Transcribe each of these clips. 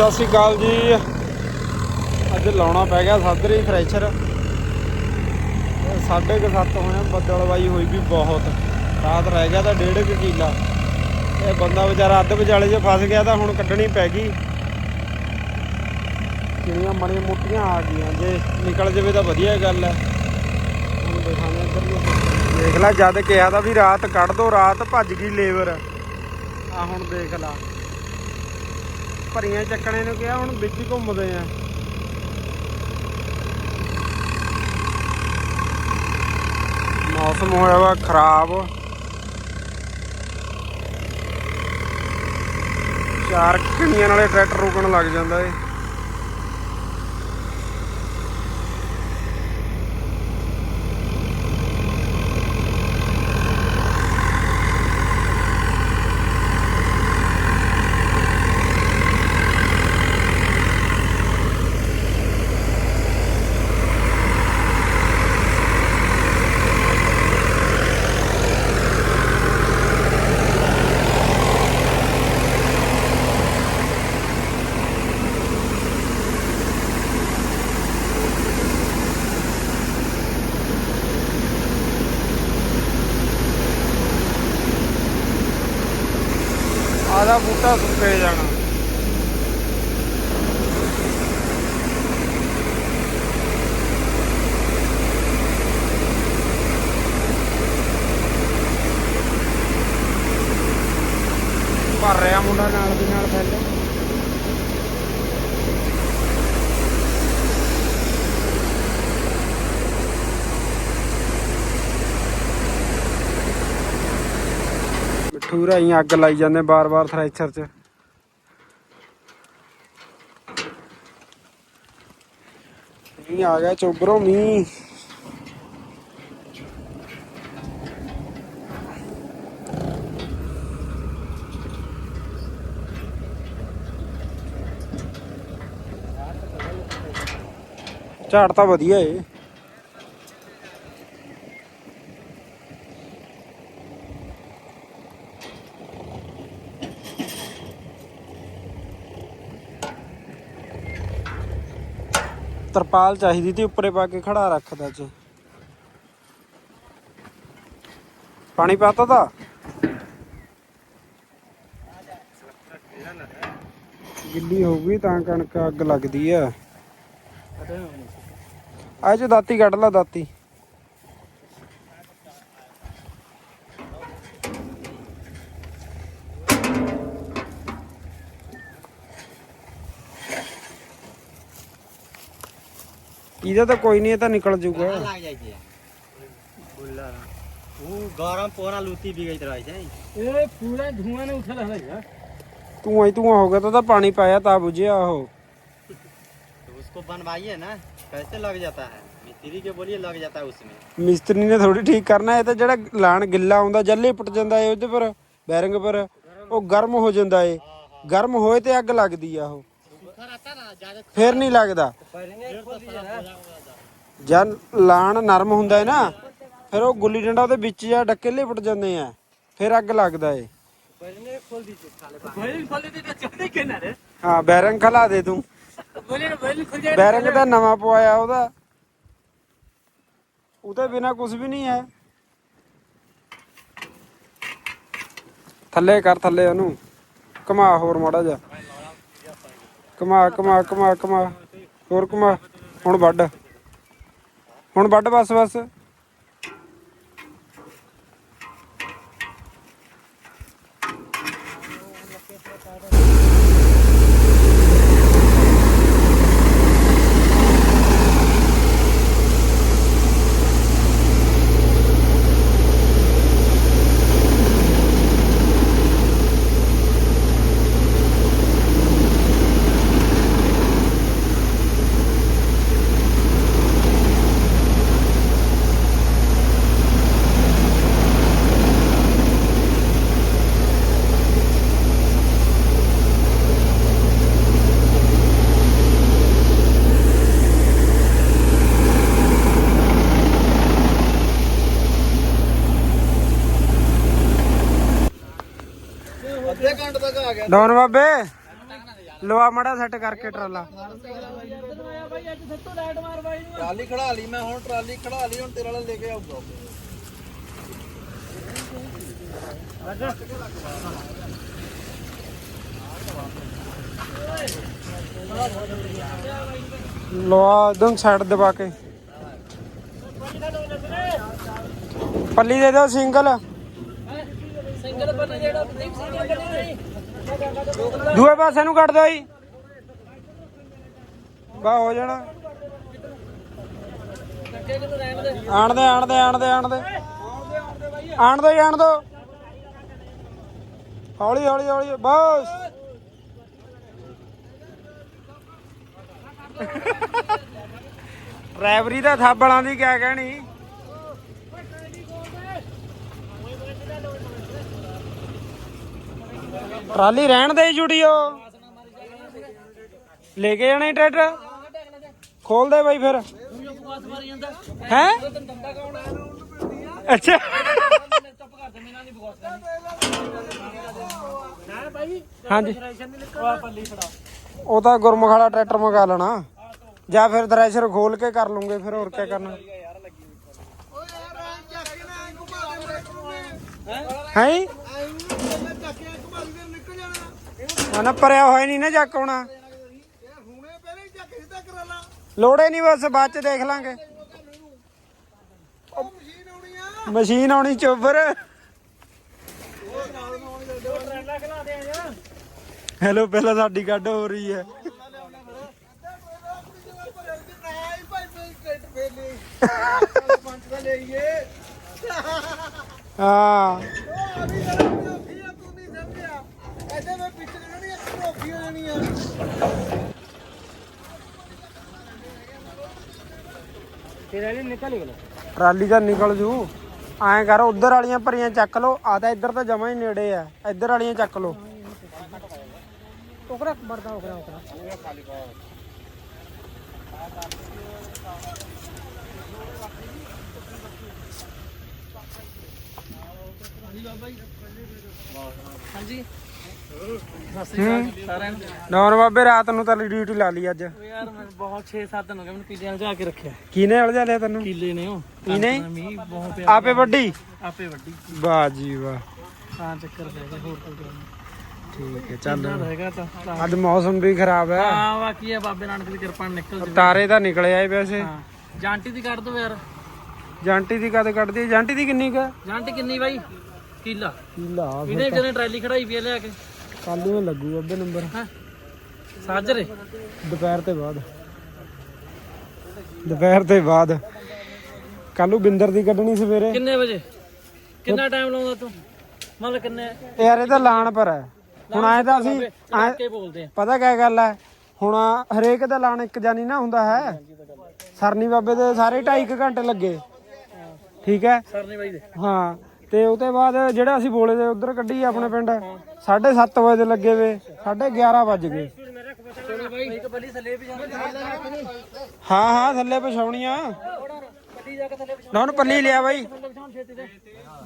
ਸਤਿ ਸ਼੍ਰੀ ਅਕਾਲ ਜੀ। ਅੱਜ ਲਾਉਣਾ ਪੈ ਗਿਆ ਸਾਦਰੀ ਫਰੈਸ਼ਰ ਸਾਢੇ ਕੁ ਸੱਤ ਹੋਏ ਬੱਦਲਵਾਈ ਹੋਈ ਵੀ ਬਹੁਤ। ਰਾਤ ਰਹਿ ਗਿਆ ਤਾਂ ਡੇਢ ਕੁ ਕਿੱਲਾ। ਇਹ ਬੰਦਾ ਵਿਚਾਰਾ ਅੱਧ ਵਿਚਾਲੇ 'ਚ ਫਸ ਗਿਆ ਤਾਂ ਹੁਣ ਕੱਢਣੀ ਪੈ ਗਈ। ਕਿੰਨੀਆਂ ਮਣੀਆਂ ਮੋਟੀਆਂ ਆ ਗਈਆਂ ਜੇ, ਨਿਕਲ ਜਾਵੇ ਤਾਂ ਵਧੀਆ ਗੱਲ ਹੈ। ਹੁਣ ਦੇਖਾਂਗੇ ਇੱਧਰ ਨੂੰ। ਦੇਖ ਲੈ ਜਦ ਕਿਹਾ ਤਾਂ ਵੀ ਰਾਤ ਕੱਢ ਦੋ, ਰਾਤ ਭੱਜ ਗਈ ਲੇਬਰ। ਆ ਹੁਣ ਦੇਖ ਲਾ। ਭਰੀਆਂ ਚੱਕਣੇ ਨੂੰ ਕਿਹਾ, ਹੁਣ ਵਿੱਚ ਹੀ ਘੁੰਮਦੇ ਆ। ਮੌਸਮ ਹੋਇਆ ਵਾ ਖਰਾਬ। ਚਾਰ ਕਿੰਨੀਆਂ ਨਾਲੇ ਟਰੈਕਟਰ ਰੁਕਣ ਲੱਗ ਜਾਂਦਾ ਏ ਆਦਾ ਬੂਟਾ ਸੁੱਕੇ ਜਾਣਾ ਭਰ ਰਿਹਾ ਮੁੰਡਾ ਨਾਲ ਦੀ ਨਾਲ ਪਹਿਲੇ ਮਿੱਠੂ ਰਾਈ ਅੱਗ ਲਾਈ ਜਾਂਦੇ ਬਾਰ-ਬਾਰ ਥ੍ਰੈਸ਼ਰ 'ਚ। ਮੀਂਹ ਆ ਗਿਆ, ਚੋਬਰੋ ਮੀਂਹ। ਝਾੜ ਤਾਂ ਵਧੀਆ ਏ। ਤਰਪਾਲ ਚਾਹੀਦੀ ਤੇ, ਉੱਪਰੇ ਪਾ ਕੇ ਖੜਾ ਰੱਖਦਾ ਚ ਪਾਣੀ ਪਾਤਾ ਤਾ? ਗਿੱਲੀ ਹੋ ਗਈ ਤਾਂ ਕਣਕ ਅੱਗ ਲੱਗਦੀ ਆ। ਅੱਜ ਦਾਤੀ ਕੱਢ ਲਾ ਦਾਤੀ। ਇਹਦਾ ਤਾਂ ਕੋਈ ਨਹੀਂ ਇਹ ਤਾਂ ਨਿਕਲ ਜੂਗਾ लाग जाइ छै बुल्ला ऊ गरम पोरा लुती बिगैत रहै छै ए पूरा धुआं ने उठल है यार ਧੂਆਂ ਹੀ ਧੂਆਂ ਹੋ ਗਿਆ ਤਾਂ ਤਾਂ ਪਾਣੀ ਪਾਇਆ ਤਾਂ ਬੁਝਿਆ ਉਹ तो उसको बनवाइए ना कैसे लग जाता है मिस्त्री के बोलिए लग जाता है उसमें ਮਿਸਤਰੀ ਨੇ ਥੋੜੀ ਠੀਕ ਕਰਨਾ ਇਹ ਤਾਂ ਜਿਹੜਾ ਲਾਣ ਗਿੱਲਾ ਆਉਂਦਾ ਜੱਲੇ ਪਟ ਜਾਂਦਾ ਏ ਉਹਦੇ ਪਰ ਬੈਰਿੰਗ ਪਰ ਉਹ ਗਰਮ ਹੋ ਜਾਂਦਾ ਏ ਗਰਮ ਹੋਏ ਤੇ ਅੱਗ ਲੱਗਦੀ ਆ ਉਹ ਫਿਰ ਨਹੀਂ ਲੱਗਦਾ। ਜਦ ਲਾਣ ਨਰਮ ਹੁੰਦਾ ਹੈ ਨਾ, ਫਿਰ ਉਹ ਗੁੱਲੀ ਡੰਡਾ ਉਹਦੇ ਵਿੱਚ ਜਾ ਡੱਕੇ ਲਿਪਟ ਜਾਂਦੇ ਆ। ਫਿਰ ਅੱਗ ਲੱਗਦਾ ਏ। ਹਾਂ, ਬੈਰੰਗ ਖਲਾ ਦੇ ਤੂੰ। ਬੈਰੰਗ ਦਾ ਨਵਾਂ ਪਵਾਇਆ ਉਹਦਾ। ਉਹਦੇ ਬਿਨਾ ਕੁਝ ਵੀ ਨਹੀਂ ਹੈ। ਥੱਲੇ ਕਰ ਥੱਲੇ ਉਹਨੂੰ। ਘੁਮਾ ਹੋਰ ਮਾੜਾ ਜਿਹਾ। ਘੁਮਾ ਘੁਮਾ ਘੁਮਾ ਘੁਮਾ ਹੋਰ ਘੁਮਾ ਹੁਣ ਵੱਢ। ਹੁਣ ਵੱਢ ਬਸ ਬਸ ਅੱਧੇ ਘੰਟੇ ਤੱਕ ਆ ਗਿਆ ਡੌਨ ਬਾਬੇ। ਲਵਾ ਮੜਾ ਸੈੱਟ ਕਰਕੇ ਟਰਾਲਾ। ਟਰਾਲੀ ਖੜਾ ਲਈ ਮੈਂ ਹੁਣ ਟਰਾਲੀ ਖੜਾ ਲਈ ਹੁਣ ਤੇਰੇ ਵਾਲਾ ਲੈ ਕੇ ਆਊਗਾ। ਲਵਾ ਦਮ ਸਾਈਡ ਦਬਾ ਕੇ। ਪੱਲੀ ਦੇ ਦਿਓ ਸਿੰਗਲ ਸਿੰਗਲ ਬੰਨੇ ਜਿਹੜਾ ਦੀਪ ਸਿੰਘ ਬੰਨੇ ਨਹੀਂ। ਦੂਏ ਪਾਸੇ ਨੂੰ ਕੱਟ ਦਿਓ ਜੀ। ਬਾ ਹੋ ਜਾਣਾ। ਕੱਕੇ ਕਿਨੂੰ ਰਹਿਣ ਆਣ ਦੇ ਆਣ ਦੇ ਆਣ ਦੇ ਆਣ ਦੇ ਆਣ ਦੋ ਆਣ ਦੋ ਹੌਲੀ ਹੌਲੀ ਹੌਲੀ, ਬਸ। ਡਰਾਈਵਰੀ ਦਾ ਥਾਬਲਾਂ ਦੀ ਕਿਆ ਕਹਿਣੀ। ਟਰਾਲੀ ਰਹਿਣ ਦੇ ਜੁੜੀਓ। ਲੈ ਕੇ ਜਾਣਾ ਈ ਟਰੈਕਟਰ? ਖੋਲ ਦੇ ਬਾਈ ਫਿਰ। ਬਕਵਾਸ ਹੈ? ਅੱਛਾ। ਹਾਂਜੀ। ਉਹ ਤਾਂ ਗੁਰਮੁਖ ਵਾਲਾ ਟਰੈਕਟਰ ਮੰਗਾ ਲੈਣਾ। ਜਾਂ ਫਿਰ ਥ੍ਰੈਸ਼ਰ ਖੋਲ ਕੇ ਕਰ ਲੂੰਗੇ, ਫਿਰ ਹੋਰ ਕੀ ਕਰਨਾ। ਹੈ? ਨਾ ਭਰਿਆ ਹੋਇਆ ਨਹੀਂ ਨਾ ਚੱਕ ਆਉਣਾ। ਲੋੜੇ ਨਹੀਂ ਬਸ, ਬਾਅਦ ਚ ਦੇਖ ਲਾਂਗੇ। ਮਸ਼ੀਨ ਆਉਣੀ ਚੋਬਰ। ਹੈਲੋ, ਪਹਿਲਾਂ ਸਾਡੀ ਕੱਢ ਹੋ ਰਹੀ ਹੈ। ਹਾਂ। ਟਰਾਲੀ ਨਿਕਲ ਤਾਂ ਨਿਕਲ ਜੂ। ਐਂ ਕਰ ਉਧਰ ਵਾਲੀਆਂ ਭਰੀਆਂ ਚੱਕ ਲਓ। ਆ ਇੱਧਰ ਤਾਂ ਜਮਾ ਹੀ ਨੇੜੇ ਆ। ਇੱਧਰ ਵਾਲੀਆਂ ਚੱਕ ਲੋ ਟੋਕਰਾ ਮਰਦਾ ਟੋਕਰਾ ਟੋਕਰਾ ਹਾਂਜੀ ਨੌਨ ਬਾਬੇ ਰਾਤ ਨੂੰ ਤਾਂ ਡਿਊਟੀ ਲਾ ਲਈ ਅੱਜ। ਯਾਰ ਮੈਂ ਬਹੁਤ 6-7 ਦਿਨ ਹੋ ਗਏ ਮੈਨੂੰ ਪੀਲੇ ਨਾਲ ਜਾ ਕੇ ਰੱਖਿਆ। ਕਿਹਨੇ ਹਲ ਲਿਆ ਤੈਨੂੰ? ਕੀਲੇ ਨੇ ਉਹ। ਕੀਨੇ? ਕਣਕ ਦਾ ਮੀਂਹ ਬਹੁਤ ਪਿਆ। ਆਪੇ ਵੱਡੀ ਆਪੇ ਵੱਡੀ ਵਾਹ ਜੀ ਵਾਹ। ਤਾਂ ਚੱਕਰ ਪੈ ਗਿਆ ਹੋਰ ਕੋਈ ਗੱਲ ਨਹੀਂ। ਠੀਕ ਹੈ ਚੱਲ। ਚੱਲ ਹੈਗਾ ਤਾਂ ਤਾਂ- ਅੱਜ ਮੌਸਮ ਵੀ ਖਰਾਬ ਹੈ। ਹਾਂ ਬਾਕੀ ਆ ਬਾਬੇ ਨਾਨਕ ਦੀ ਕਿਰਪਾ ਨਾਲ ਨਿਕਲ ਜੂ ਤਾਰੇ ਤਾਂ ਨਿਕਲੇ ਆਏ ਵੈਸੇ। ਹਾਂ। ਜਾਂਟੀ ਦੀ ਕੱਢ ਦੋ ਯਾਰ। ਜਾਂਟੀ ਦੀ ਕਦ ਕੱਢਦੀ ਜਾਂਟੀ ਦੀ ਕਿੰਨੀ ਕਾ ਜਾਂਟੀ ਕਿੰਨੀ ਬਾਈ? ਕੀਲਾ। ਕੀਲਾ ਇਹਨੇ ਜਨੇ ਟਰੈਲੀ ਖੜਾਈ ਪਈ ਆ ਲਿਆ ਕੇ। ਕੱਲ ਨੂੰ ਲੱਗੂ ਅੱਬੇ ਨੰਬਰ। ਹਾਂ? ਸਾਜਰੇ ਦੁਪਹਿਰ ਤੇ ਬਾਅਦ। ਦੁਪਹਿਰ ਤੇ ਬਾਅਦ। ਕੱਲੂ ਬਿੰਦਰ ਦੀ ਕੱਢਣੀ ਸਵੇਰੇ। ਕਿੰਨੇ ਵਜੇ? ਕਿੰਨਾ ਟਾਈਮ ਲਾਉਂਦਾ ਤੂੰ? ਮਤਲਬ ਕਿੰਨੇ? ਯਾਰ ਇਹ ਤਾਂ ਲਾਣ ਪਰ ਹੈ। ਹੁਣ ਆਏ ਤਾਂ ਅਸੀਂ ਆਏਂ- ਕੇ ਬੋਲਦੇ ਆ। ਪਤਾ ਕਿਆ ਗੱਲ ਹੈ? ਹੁਣ ਹਰੇਕ ਦਾ ਲਾਣ ਇੱਕ ਜਾਨੀ ਨਾ ਹੁੰਦਾ ਹੈ। ਸਰਨੀ ਬਾਬੇ ਦੇ ਸਾਰੇ 2.5 ਘੰਟੇ ਲੱਗੇ। ਠੀਕ ਹੈ? ਸਰਨੀ ਬਾਈ ਦੇ। ਹਾਂ ਤੇ ਉਹ ਤੋਂ ਬਾਅਦ ਜਿਹੜਾ ਅਸੀਂ ਬੋਲੇ ਦੇ ਉਧਰ ਕੱਢੀ ਆਪਣੇ ਪਿੰਡ। 7:30 ਵਜੇ ਦੇ ਲੱਗੇ ਵੇ 11:30 ਵੱਜ ਗਏ। ਹਾਂ ਹਾਂ ਥੱਲੇ ਪਛਾਉਣੀਆਂ ਕੇ ਨਾ ਉਹਨੂੰ ਪੱਲੀ ਲਿਆ ਬਾਈ।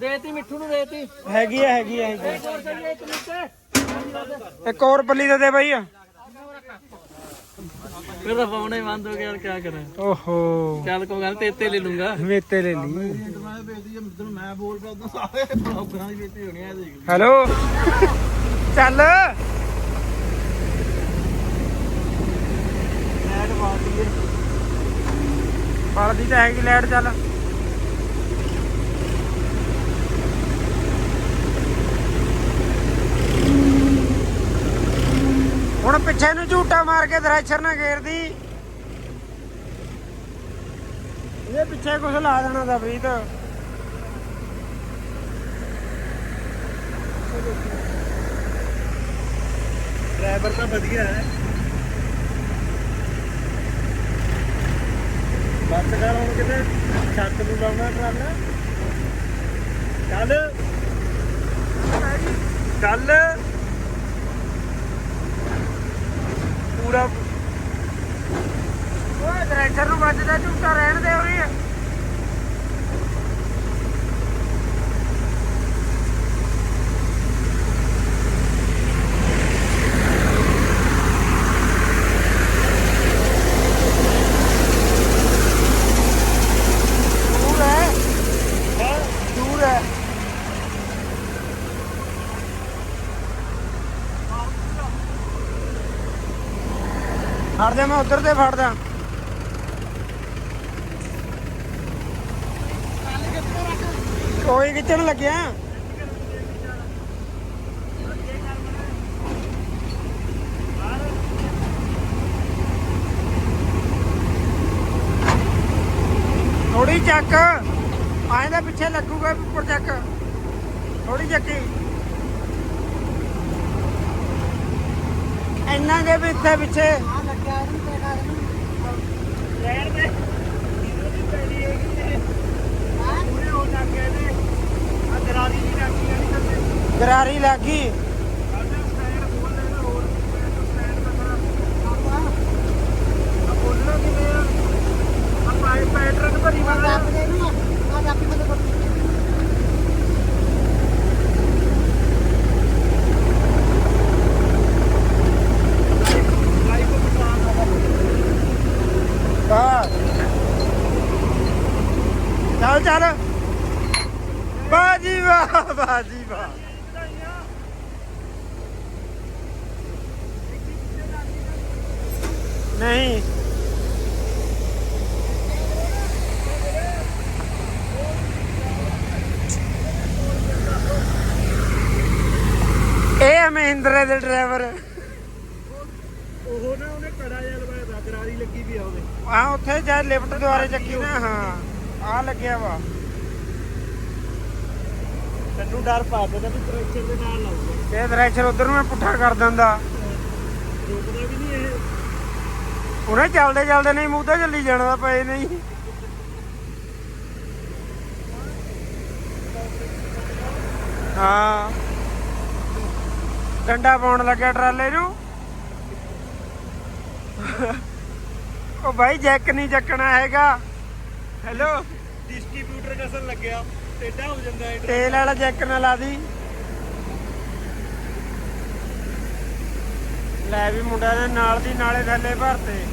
ਦੇਤੀ ਮਿੱਠੂ ਨੂੰ ਦੇਤੀ। ਹੈਗੀ ਆ ਹੈਗੀ ਆ ਇੱਕ ਹੋਰ ਪੱਲੀ ਦੇ ਦੇ ਬਾਈ। ਫਿਰ ਤਾਂ ਫੋਨ ਹੀ ਬੰਦ ਹੋ ਗਿਆ ਯਾਰ ਕੀ ਕਰਾਂ। ਓਹੋ। ਚੱਲ ਕੋਈ ਗੱਲ ਤੇਤੇ ਲੈ ਲੂੰਗਾ। ਮੇਤੇ ਲੈ ਲਈ। ਮੈਂ ਵੇਚਦੀ ਜਦੋਂ ਮੈਂ ਬੋਲ ਪਿਆ ਉਦੋਂ ਸਾਰੇ ਬਲੌਗਰਾਂ ਦੀ ਵੇਚੀ ਹੋਣੀ ਆ ਦੇਖ ਹੈਲੋ। ਚੱਲ। ਲਾਈਟ ਬਾਲਦੀ ਏ ਤਾਂ ਹੈਗੀ ਲਾਈਟ ਚੱਲ। ਹੁਣ ਪਿੱਛੇ ਨੂੰ ਝੂਟਾ ਮਾਰ ਕੇ ਥ੍ਰੈਸ਼ਰ ਨਾ ਘੇਰਦੀ। ਇਹ ਪਿੱਛੇ ਕੁਛ ਲਾ ਦੇਣਾ ਦਾ ਪ੍ਰੀਤ। ਡਰਾਈਵਰ ਤਾਂ ਵਧੀਆ ਹੈ। ਬੱਸ ਕਰ ਹੁਣ ਕਿਤੇ ਛੱਤ ਨੂੰ ਲਾਉਣਾ ਟਰਾਲਾ ਚੱਲ ਚੱਲ ਪੂਰਾ ਓਏ ਡਰਾਈਵਰ ਨੂੰ ਵੱਜਦਾ ਝੂਟਾ ਰਹਿਣ ਦੇ ਹੋਰੀ ਫੜ ਜਾ ਮੈਂ ਉਧਰ ਤੇ ਫੜਦਾ ਕੋਈ ਖਿੱਚਣ ਲੱਗਿਆ? ਥੋੜੀ ਚੱਕ। ਆਏ ਦਾ ਪਿੱਛੇ ਲੱਗੂਗਾ, ਉੱਪਰ ਚੱਕ। ਥੋੜੀ ਚੱਕੀ ਇੰਨਾ ਜੇ ਵੀ ਇੱਥੇ ਪਿੱਛੇ ਲੈਣ ਦੇ ਇਹਨੂੰ ਵੀ ਪੈਣੀ ਹੈਗੀ ਇਹ ਪੂਰੇ ਹੋ ਲੱਗੇ ਨੇ ਆ ਦਰਾਰੀ ਨਹੀਂ ਰੱਖੀ ਨਹੀਂ ਕਰਦੇ ਗਰਾਰੀ ਲੱਗੀ ਆਜਾ ਸਟੈਂਡ ਖੋਲ ਲੈਣਾ ਹੋਰ ਸਟੈਂਡ ਦਾ ਖੜਾ ਆ ਬੋਲਣਾ ਕਿਵੇਂ ਆ ਆ ਪਾਈ ਪੈਟਰਨ ਭਰੀ ਵਾਲਾ ਲਾਈਵ ਪਛਾਣ ਆ ਬਸ ਚੱਲ ਚੱਲ। ਬਾਜੀ ਵਾਹ ਬਾਜੀ ਵਾਹ। ਨਹੀਂ। ਇਹ ਮਹਿੰਦਰੇ ਦੇ ਡਰਾਈਵਰ ਉਹ ਨਾ ਉਹਨੇ ਕੜਾ ਜਿਹਾ ਲਵਾਇਆ ਦਾ ਲੱਗੀ ਵੀ ਆ ਉਹਦੇ। ਆ ਉੱਥੇ ਜਾ ਲਿਫਟ ਦੁਆਰੇ ਚੱਕੀ ਨਾ ਹਾਂ। ਆ ਲੱਗਿਆ ਵਾ। ਤੈਨੂੰ ਡਰ ਪਾ ਵੀ ਟਰੈਕਟਰ ਦੇ ਨਾਲ ਲਾਉਂਦਾ ਇਹ ਥ੍ਰੈਸ਼ਰ ਉਧਰ ਨੂੰ ਮੈਂ ਪੁੱਠਾ ਕਰ ਦਿੰਦਾ। ਰੁਕਦਾ ਵੀ ਨਹੀਂ ਇਹ। ਉਹਨੇ ਚੱਲਦੇ ਚੱਲਦੇ ਨਹੀਂ ਮੂੰਹ ਤੇ ਚੱਲੀ ਜਾਣਾ ਤਾਂ ਪਏ ਨਹੀਂ। ਹਾਂ। ਡੰਡਾ ਪਾਉਣ ਲੱਗਿਆ ਟਰਾਲੇ ਨੂੰ। ਉਹ ਭਾਈ ਜੈਕ ਨਹੀਂ ਚੱਕਣਾ ਹੈਗਾ। ਹੈਲੋ। ਡਿਸਟ੍ਰੀਬਿਊਟਰ ਕਸਰ ਲੱਗਿਆ ਟੇਡਾ ਹੋ ਜਾਂਦਾ ਹੈ ਤੇਲ ਵਾਲਾ ਜੈਕ ਨਾ ਲਾ ਦੀ। ਲੈ ਵੀ ਮੁੰਡਿਆਂ ਨੇ ਨਾਲ ਦੀ ਨਾਲੇ ਥੱਲੇ ਭਰਤੇ।